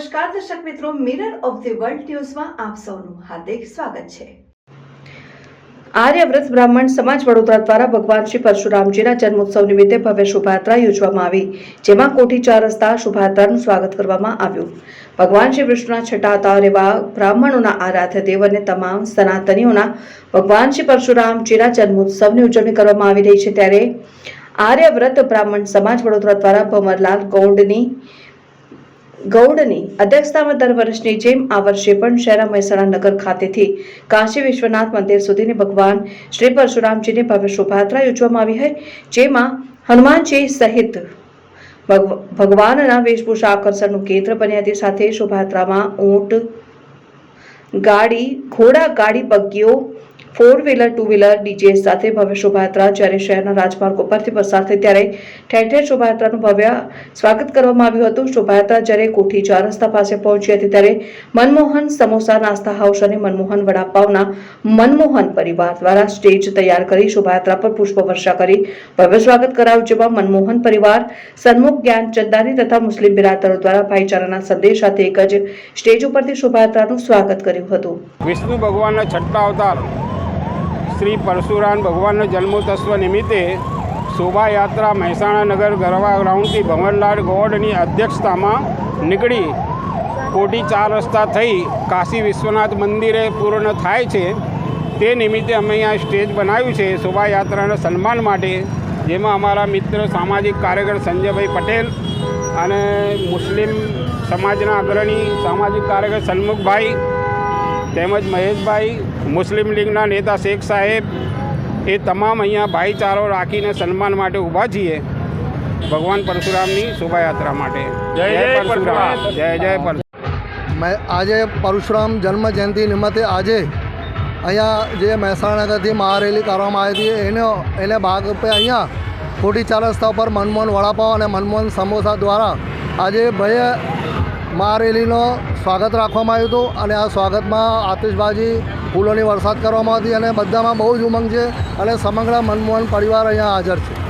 નમસ્કાર, દર્શક મિત્રો મિરર ઓફ ધી વર્લ્ડ ન્યૂઝમાં આપ સૌનું હાર્દિક સ્વાગત છે. આર્યવ્રત બ્રાહ્મણ સમાજ વડોદરા દ્વારા ભગવાન શ્રી પરશુરામજીના જન્મોત્સવ નિમિત્તે ભવ્ય શોભાયાત્રા યોજવામાં આવી, જેમાં કોઠી ચાર રસ્તા શોભાયાત્રાનું સ્વાગત કરવામાં આવ્યું. ભગવાન શ્રી વિષ્ણુના છઠ્ઠા અવતાર એવા બ્રાહ્મણોના આરાધ્ય દેવ અને તમામ સનાતનીઓના ભગવાન શ્રી પરશુરામજીના જન્મોત્સવની ઉજવણી કરવામાં આવી રહી છે. ત્યારે આર્યવ્રત બ્રાહ્મણ સમાજ વડોદરા દ્વારા ભમરલાલ ગૌંડની ગૌડની અધ્યક્ષતામાં દર વર્ષની જેમ આ વર્ષે પણ શહેરા મહેસાણા નગર ખાતેથી કાશી વિશ્વનાથ મંદિર સુધીની ભગવાન શ્રી પરશુરામજીની ભવ્ય શોભાયાત્રા યોજવામાં આવી હતી જેમાં હનુમાનજી સહિત ભગવ- ભગવાનના વેશભૂષા આકર્ષણનું કેન્દ્ર બન્યા તે સાથે શોભાયાત્રામાં ઊંટ, ગાડી, ઘોડા, ગાડી બગ્ગીઓ four wheeler two wheeler DJ સાથે ભવ્ય શોભાયાત્રા જ્યારે શહેરના રાજમાર્ગો પરથી પસાર થઈ ત્યારે ઠેર ઠેર શોભાયાત્રાનું ભવ્ય સ્વાગત કરવામાં આવ્યું હતું. શોભાયાત્રા જ્યારે કોઠી ચાર રસ્તા પાસે પહોંચી હતી ત્યારે મનમોહન સમોસા, નાસ્તા હાઉસ અને મનમોહન વડાપાવના મનમોહન પરિવાર દ્વારા સ્ટેજ તૈયાર કરી શોભાયાત્રા પર પુષ્પવર્ષા કરી ભવ્ય સ્વાગત કરાયું, જેમાં મનમોહન પરિવાર, સન્મુખ જ્ઞાન ચંદાની તથા મુસ્લિમ બિરાદરો દ્વારા ભાઈચારાના સંદેશ સાથે એક જ સ્ટેજ ઉપરથી શોભાયાત્રાનું સ્વાગત કર્યું હતું. વિષ્ણુ ભગવાનના છઠ્ઠા અવતાર શ્રી પરશુરામ ભગવાનનો જન્મોત્સવ નિમિત્તે શોભાયાત્રા મહેસાણા નગર ગરવા ગ્રાઉન્ડથી ભંવરલાલ ગોડની અધ્યક્ષતામાં નીકળી કોટી ચાર રસ્તા થઈ કાશી વિશ્વનાથ મંદિરે પૂર્ણ થાય છે. તે નિમિત્તે અમે અહીંયા સ્ટેજ બનાવ્યું છે શોભાયાત્રાના સન્માન માટે, જેમાં અમારા મિત્ર સામાજિક કાર્યકર સંજયભાઈ પટેલ અને મુસ્લિમ સમાજના અગ્રણી સામાજિક કાર્યકર સન્મુખભાઈ તેમજ મહેશભાઈ મુસ્લિમ લીગના નેતા શેખ સાહેબ એ તમામ અહીંયા ભાઈચારો રાખીને સન્માન માટે ઊભા છીએ. ભગવાન પરશુરામની શોભાયાત્રા માટે. જય જય પરશુરામ. જય જય પરશુરામ આજે પરશુરામ જન્મ જયંતિ નિમિત્તે આજે અહીંયા જે મહેસાણાથી નગરથી મહારેલી કરવામાં આવી હતી એનો એને ભાગરૂપે અહીંયા ખોટી ચાર રસ્તા પર મનમોહન વડાપાવ અને મનમોહન સમોસા દ્વારા આજે ભવ્ય મહારેલીનો સ્વાગત રાખવામાં આવ્યું હતું અને આ સ્વાગતમાં આતિશબાજી, ફૂલોની વરસાદ કરવામાં હતી અને બધામાં બહુ જ ઉમંગ છે અને સમગ્ર મનમોહન પરિવાર અહીંયા હાજર છે.